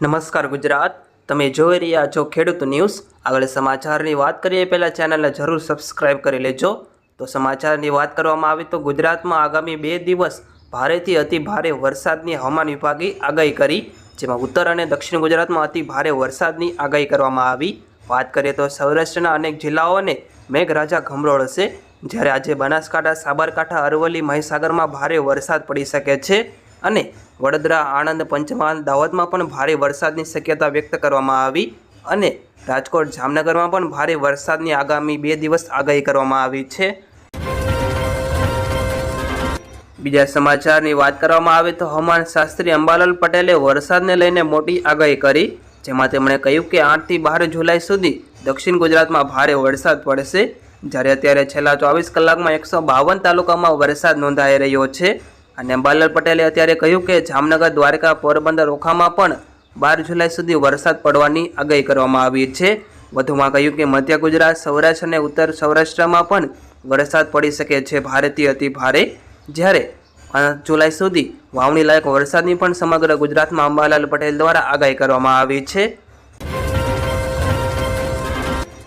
નમસ્કાર ગુજરાત. તમે જોઈ રહ્યા છો ખેડૂત ન્યૂઝ. આગળ સમાચારની વાત કરીએ, પહેલાં ચેનલને જરૂર સબસ્ક્રાઇબ કરી લેજો. તો સમાચારની વાત કરવામાં આવે તો ગુજરાતમાં આગામી બે દિવસ ભારેથી અતિ ભારે વરસાદની હવામાન વિભાગે આગાહી કરી, જેમાં ઉત્તર અને દક્ષિણ ગુજરાતમાં અતિ ભારે વરસાદની આગાહી કરવામાં આવી. વાત કરીએ તો સૌરાષ્ટ્રના અનેક જિલ્લાઓને મેઘરાજા ગમરોળશે જ્યારે આજે બનાસકાંઠા, સાબરકાંઠા, અરવલ્લી, મહીસાગરમાં ભારે વરસાદ પડી શકે છે. અને વડોદરા, આણંદ, પંચમહાલ, દાહોદમાં પણ ભારે વરસાદની શક્યતા વ્યક્ત કરવામાં આવી અને રાજકોટ, જામનગરમાં પણ ભારે વરસાદની આગામી બે દિવસ આગાહી કરવામાં આવી છે. બીજા સમાચારની વાત કરવામાં આવે તો હવામાન શાસ્ત્રી અંબાલાલ પટેલે વરસાદને લઈને મોટી આગાહી કરી, જેમાં તેમણે કહ્યું કે આઠથી બાર જુલાઈ સુધી દક્ષિણ ગુજરાતમાં ભારે વરસાદ પડશે. જ્યારે અત્યારે છેલ્લા ચોવીસ કલાકમાં એકસો બાવન તાલુકામાં વરસાદ નોંધાઈ રહ્યો છે. અને અંબાલાલ પટેલે અત્યારે કહ્યું કે જામનગર દ્વારકા પોરબંદર ઓખામાં પણ બાર જુલાઈ સુધી વરસાદ પડવાની આગાહી કરવામાં આવી છે. વધુમાં કહ્યું કે મધ્ય ગુજરાત, સૌરાષ્ટ્ર અને ઉત્તર સૌરાષ્ટ્રમાં પણ વરસાદ પડી શકે છે. ભારેથી અતિ ભારે જ્યારે પાંચ જુલાઈ સુધી વાવણી લાયક વરસાદની પણ સમગ્ર ગુજરાતમાં અંબાલાલ પટેલ દ્વારા આગાહી કરવામાં આવી છે.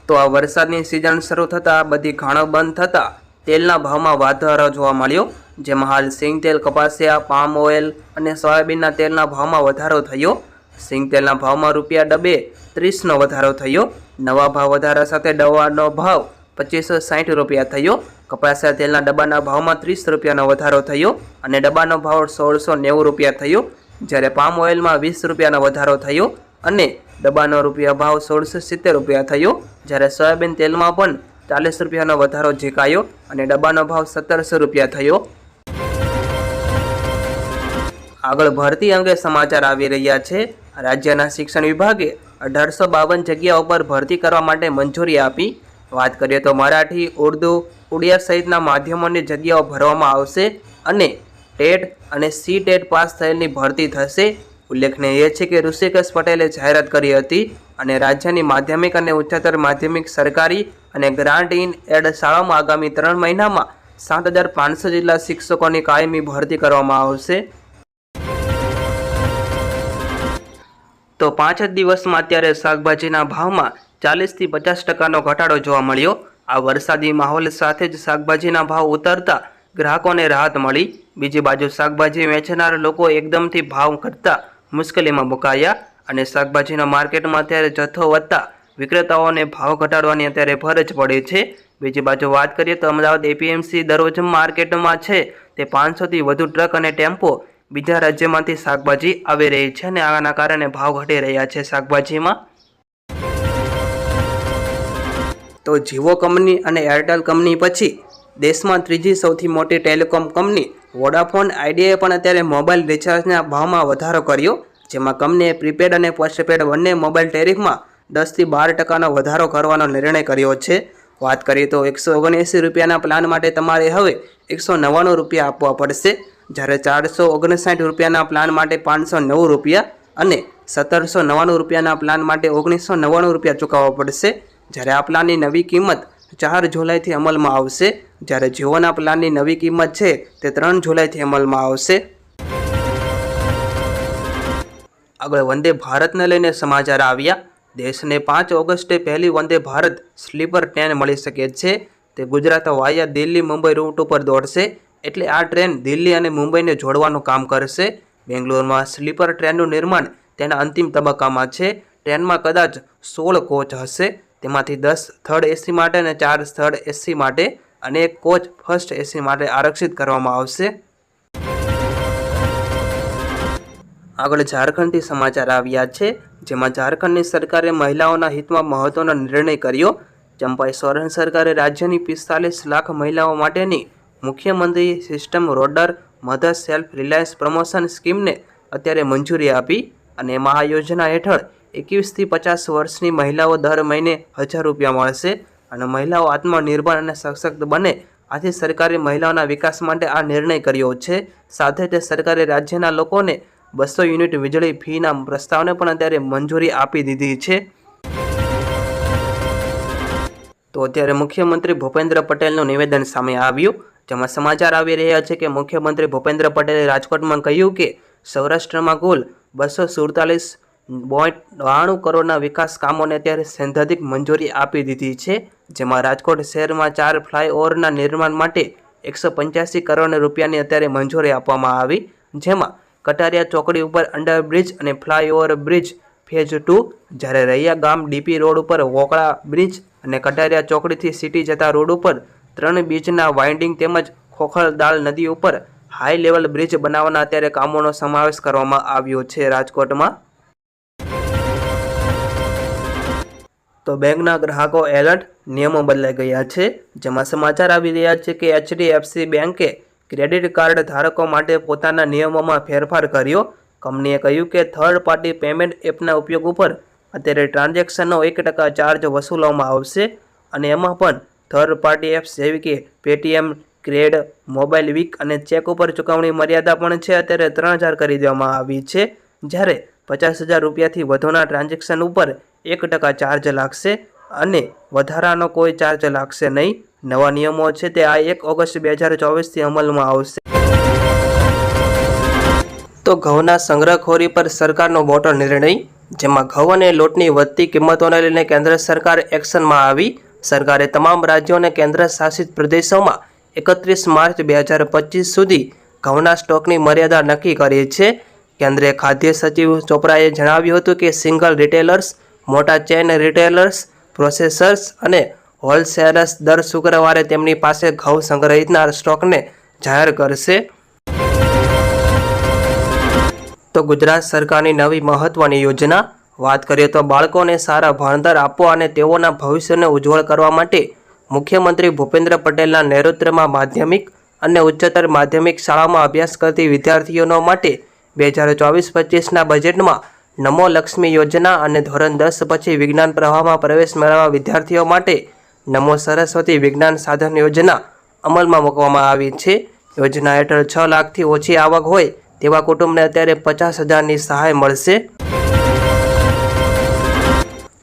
તો આ વરસાદની સિઝન શરૂ થતાં બધી ખાણો બંધ થતાં તેલના ભાવમાં વધારો જોવા મળ્યો. જેમાં હાલ સિંગ તેલ કપાસિયા, પામ ઓઇલ અને સોયાબીનના તેલના ભાવમાં વધારો થયો. સિંગ તેલના ભાવમાં રૂપિયા ડબે ત્રીસનો વધારો થયો. નવા ભાવ વધારા સાથે ડબ્બાનો ભાવ પચીસો સાઠ રૂપિયા થયો. કપાસિયા તેલના ડબ્બાના ભાવમાં ત્રીસ રૂપિયાનો વધારો થયો અને ડબ્બાનો ભાવ સોળસો નેવું રૂપિયા થયો. જ્યારે પામ ઓઇલમાં વીસ રૂપિયાનો વધારો થયો અને ડબ્બાનો રૂપિયા ભાવ સોળસો સિત્તેર રૂપિયા થયો. જ્યારે સોયાબીન તેલમાં પણ ચાલીસ રૂપિયાનો વધારો ઝીકાયો અને ડબ્બાનો ભાવ સત્તરસો રૂપિયા થયો. આગળ ભરતી અંગે સમાચાર આવી રહ્યા છે. રાજ્યના શિક્ષણ વિભાગે અઢારસો બાવન જગ્યાઓ પર ભરતી કરવા માટે મંજૂરી આપી. વાત કરીએ તો મરાઠી, ઉર્દુ, ઉડિયા સહિતના માધ્યમોની જગ્યાઓ ભરવામાં આવશે અને ટેટ અને સી ટેટ પાસ થયેલની ભરતી થશે. ઉલ્લેખનીય છે કે ઋષિકેશ પટેલે જાહેરાત કરી હતી અને રાજ્યની માધ્યમિક અને ઉચ્ચતર માધ્યમિક સરકારી અને ગ્રાન્ટ ઇન એડ શાળામાં આગામી ત્રણ મહિનામાં સાત હજાર પાંચસો જેટલા શિક્ષકોની કાયમી ભરતી કરવામાં આવશે. તો પાંચ જ દિવસમાં અત્યારે શાકભાજીના ભાવમાં ચાલીસથી પચાસ ટકાનો ઘટાડો જોવા મળ્યો. આ વરસાદી માહોલ સાથે જ શાકભાજીના ભાવ ઉતરતા ગ્રાહકોને રાહત મળી. બીજી બાજુ શાકભાજી વેચનાર લોકો એકદમથી ભાવ ઘટતા મુશ્કેલીમાં મુકાયા અને શાકભાજીના માર્કેટમાં અત્યારે જથ્થો વધતા વિક્રેતાઓને ભાવ ઘટાડવાની અત્યારે ફરજ પડે છે. બીજી બાજુ વાત કરીએ તો અમદાવાદ એપીએમસી દરરોજ માર્કેટમાં છે. તે પાંચસોથી વધુ ટ્રક અને ટેમ્પો બીજા રાજ્યમાંથી શાકભાજી આવી રહી છે અને આના કારણે ભાવ ઘટી રહ્યા છે શાકભાજીમાં. તો જીઓ કંપની અને એરટેલ કંપની પછી દેશમાં ત્રીજી સૌથી મોટી ટેલિકોમ કંપની વોડાફોન આઈડિયાએ પણ અત્યારે મોબાઈલ રિચાર્જના ભાવમાં વધારો કર્યો, જેમાં કંપનીએ પ્રીપેડ અને પોસ્ટપેડ બંને મોબાઈલ ટેરિફમાં દસથી બાર ટકાનો વધારો કરવાનો નિર્ણય કર્યો છે. વાત કરીએ તો એકસો ઓગણએંસી રૂપિયાના પ્લાન માટે તમારે હવે એકસો નવ્વાણું રૂપિયા આપવા પડશે. જ્યારે ચારસો ઓગણસાઠ રૂપિયાના પ્લાન માટે પાંચસો નવ રૂપિયા અને સત્તરસો નવ્વાણું રૂપિયાના પ્લાન માટે ઓગણીસો નવ્વાણું રૂપિયા ચૂકવવા પડશે. જ્યારે આ પ્લાનની નવી કિંમત ચાર જુલાઈથી અમલમાં આવશે. જ્યારે જીઓના પ્લાનની નવી કિંમત છે તે ત્રણ જુલાઈથી અમલમાં આવશે. આગળ વંદે ભારતને લઈને સમાચાર આવ્યા. દેશને પાંચ ઓગસ્ટે પહેલી વંદે ભારત સ્લીપર ટ્રેન મળી શકે છે. તે ગુજરાત વાયા દિલ્હી મુંબઈ રૂટ ઉપર દોડશે. એટલે આ ટ્રેન દિલ્હી અને મુંબઈને જોડવાનું કામ કરશે. બેંગ્લોરમાં સ્લીપર ટ્રેનનું નિર્માણ તેના અંતિમ તબક્કામાં છે. ટ્રેનમાં કદાચ સોળ કોચ હશે. તેમાંથી દસ થર્ડ એસી માટે અને ચાર થર્ડ એસી માટે અને એક કોચ ફર્સ્ટ એસી માટે આરક્ષિત કરવામાં આવશે. આગળ ઝારખંડથી સમાચાર આવ્યા છે. જેમાં ઝારખંડની સરકારે મહિલાઓના હિતમાં મહત્વનો નિર્ણય કર્યો. ચંપાઈ સોરેન સરકારે રાજ્યની પિસ્તાલીસ લાખ મહિલાઓ માટેની મુખ્યમંત્રી સિસ્ટમ રોડર મધર સેલ્ફ રિલાયન્સ પ્રમોશન સ્કીમને અત્યારે મંજૂરી આપી અને એમાં આ યોજના હેઠળ એકવીસથી પચાસ વર્ષની મહિલાઓ દર મહિને હજાર રૂપિયા મળશે અને મહિલાઓ આત્મનિર્ભર અને સશક્ત બને. આથી સરકારે મહિલાઓના વિકાસ માટે આ નિર્ણય કર્યો છે. સાથે તે સરકારે રાજ્યના લોકોને બસો યુનિટ વીજળી ફીના પ્રસ્તાવને પણ અત્યારે મંજૂરી આપી દીધી છે. તો અત્યારે મુખ્યમંત્રી ભૂપેન્દ્ર પટેલનું નિવેદન સામે આવ્યું. જેમાં સમાચાર આવી રહ્યા છે કે મુખ્યમંત્રી ભૂપેન્દ્ર પટેલે રાજકોટમાં કહ્યું કે સૌરાષ્ટ્રમાં કુલ બસો સુડતાલીસ પોઈન્ટ બાણું કરોડના વિકાસ કામોને અત્યારે સૈદ્ધાંતિક મંજૂરી આપી દીધી છે, જેમાં રાજકોટ શહેરમાં ચાર ફ્લાયઓવરના નિર્માણ માટે એકસો પંચ્યાસી કરોડ રૂપિયાની અત્યારે મંજૂરી આપવામાં આવી, જેમાં કટારિયા ચોકડી ઉપર અંડરબ્રિજ અને ફ્લાયઓવર બ્રિજ ફેઝ ટુ, જ્યારે રૈયા ગામ ડીપી રોડ ઉપર વોકળા બ્રિજ અને કટારિયા ચોકડીથી સિટી જતા રોડ ઉપર ત્રણ બીચના વાઇન્ડિંગ તેમજ ખોખરદાળ નદી ઉપર હાઈ લેવલ બ્રિજ બનાવવાના અત્યારે કામોનો સમાવેશ કરવામાં આવ્યો છે રાજકોટમાં. તો બેંકના ગ્રાહકો એલર્ટ, નિયમો બદલાઈ ગયા છે. જેમાં સમાચાર આવી રહ્યા છે કે એચડીએફસી બેંકે ક્રેડિટ કાર્ડ ધારકો માટે પોતાના નિયમોમાં ફેરફાર કર્યો. કંપનીએ કહ્યું કે થર્ડ પાર્ટી પેમેન્ટ એપના ઉપયોગ ઉપર અત્યારે ટ્રાન્ઝેક્શનનો એક ટકા ચાર્જ વસૂલવામાં આવશે અને એમાં પણ થર્ડ પાર્ટી એપ્સ જેવી કે પેટીએમ ક્રેડ મોબાઈલ વીક અને ચેક ઉપર ચૂકવણી મર્યાદા પણ છે, અત્યારે ત્રણ હજાર કરી દેવામાં આવી છે. જ્યારે પચાસ હજાર રૂપિયાથી વધુના ટ્રાન્ઝેક્શન ઉપર એક ટકા ચાર્જ લાગશે અને વધારાનો કોઈ ચાર્જ લાગશે નહીં. નવા નિયમો છે તે આ એક ઓગસ્ટ બે હજાર ચોવીસથી અમલમાં આવશે. તો ઘઉંના સંગ્રહખોરી પર સરકારનો મોટો નિર્ણય, જેમાં ઘઉં અને લોટની વધતી કિંમતોને લઈને કેન્દ્ર સરકાર એક્શનમાં આવી સરકારે તમામ રાજ્યો અને કેન્દ્ર શાસિત પ્રદેશોમાં એકત્રીસ માર્ચ બે હજાર પચીસ સુધી ઘઉંના સ્ટોકની મર્યાદા નક્કી કરી છે. કેન્દ્રીય ખાદ્ય સચિવ ચોપરાએ જણાવ્યું હતું કે સિંગલ રિટેલર્સ, મોટા ચેન રિટેલર્સ, પ્રોસેસર્સ અને હોલસેલર્સ દર શુક્રવારે તેમની પાસે ઘઉં સંગ્રહિતના સ્ટોકને જાહેર કરશે. તો ગુજરાત સરકારની નવી મહત્વની યોજના વાત કરીએ તો બાળકોને સારા ભણતર આપવા અને તેઓના ભવિષ્યને ઉજ્જવળ કરવા માટે મુખ્યમંત્રી ભૂપેન્દ્ર પટેલના નેતૃત્વમાં માધ્યમિક અને ઉચ્ચતર માધ્યમિક શાળામાં અભ્યાસ કરતી વિદ્યાર્થીઓનો માટે બે હજાર ચોવીસ પચીસના બજેટમાં નમો લક્ષ્મી યોજના અને ધોરણ દસ પછી વિજ્ઞાન પ્રવાહમાં પ્રવેશ મેળવવા વિદ્યાર્થીઓ માટે નમો સરસ્વતી વિજ્ઞાન સાધન યોજના અમલમાં મૂકવામાં આવી છે. યોજના હેઠળ છ લાખથી ઓછી આવક હોય તેવા કુટુંબને અત્યારે પચાસ હજારની સહાય મળશે.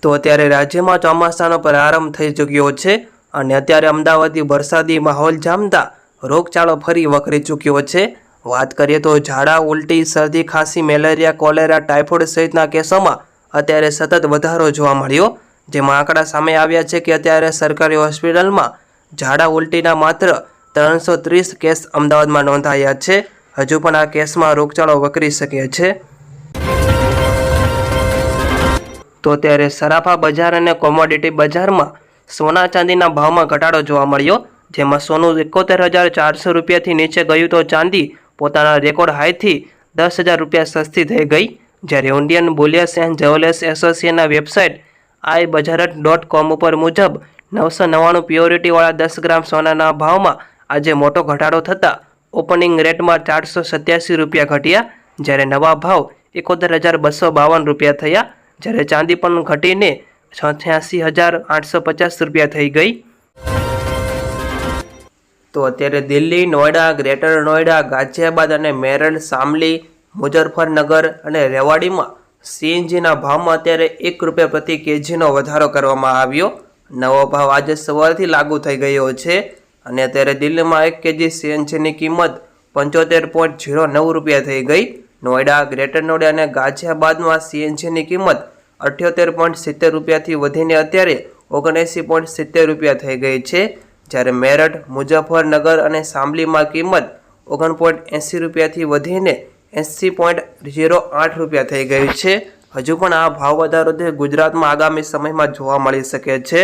તો અત્યારે રાજ્યમાં ચોમાસાનો પ્રારંભ થઈ ચૂક્યો છે અને અત્યારે અમદાવાદથી વરસાદી માહોલ જામતા રોગચાળો ફરી વકરી ચૂક્યો છે. વાત કરીએ તો ઝાડા, ઉલટી, શરદી, ખાંસી, મેલેરિયા, કોલેરા, ટાઇફોઇડ સહિતના કેસોમાં અત્યારે સતત વધારો જોવા મળ્યો. જેમાં આંકડા સામે આવ્યા છે કે અત્યારે સરકારી હોસ્પિટલમાં ઝાડા, ઉલટીના માત્ર ત્રણસો ત્રીસ કેસ અમદાવાદમાં નોંધાયા છે. હજુ પણ આ કેસમાં રોગચાળો વકરી શકે છે. તો ત્યારે સરાફા બજાર અને કોમોડિટી બજારમાં સોના ચાંદીના ભાવમાં ઘટાડો જોવા મળ્યો, જેમાં સોનું એકોતેર હજાર ચારસો રૂપિયાથી નીચે ગયું તો ચાંદી પોતાના રેકોર્ડ હાઈથી દસ હજાર રૂપિયા સસ્તી થઈ ગઈ. જ્યારે ઇન્ડિયન બુલિયસ એન્ડ જ્વેલર્સ એસોસિએશનના વેબસાઇટ આઈ બજારટ ડોટ કોમ ઉપર મુજબ નવસો નવ્વાણું પ્યોરિટીવાળા દસ ગ્રામ સોનાના ભાવમાં આજે મોટો ઘટાડો થતાં ઓપનિંગ રેટમાં ચારસો સત્યાસી રૂપિયા ઘટ્યા. જ્યારે નવા ભાવ એકોતેર હજાર બસો બાવન રૂપિયા થયા. જ્યારે ચાંદી પણ ઘટીને છ્યાસી હજાર આઠસો પચાસ રૂપિયા થઈ ગઈ. તો અત્યારે દિલ્હી નોઈડા ગ્રેટર નોઈડા ગાઝિયાબાદ અને મેરઠ, સામલી, મુઝફ્ફરનગર અને રેવાડીમાં સીએનજીના ભાવમાં અત્યારે એક રૂપિયા પ્રતિ કેજીનો વધારો કરવામાં આવ્યો. નવો ભાવ આજે સવારથી લાગુ થઈ ગયો છે અને અત્યારે દિલ્હીમાં એક કેજી સીએનજીની કિંમત પંચોતેર પોઈન્ટ ઝીરો નવ રૂપિયા થઈ ગઈ. નોઈડા ગ્રેટર નોઈડા અને ગાઝિયાબાદમાં સીએનજીની કિંમત અઠ્યોતેર પોઈન્ટ સિત્તેર રૂપિયાથી વધીને અત્યારે ઓગણએંસી પોઈન્ટ સિત્તેર રૂપિયા થઈ ગઈ છે. જ્યારે મેરઠ, મુઝફ્ફરનગર અને સાંબલીમાં કિંમત ઓગણ પોઈન્ટ એંસી રૂપિયાથી વધીને એંસી પોઈન્ટ ઝીરો આઠ રૂપિયા થઈ ગઈ છે. હજુ પણ આ ભાવ વધારો તે ગુજરાતમાં આગામી સમયમાં જોવા મળી શકે છે.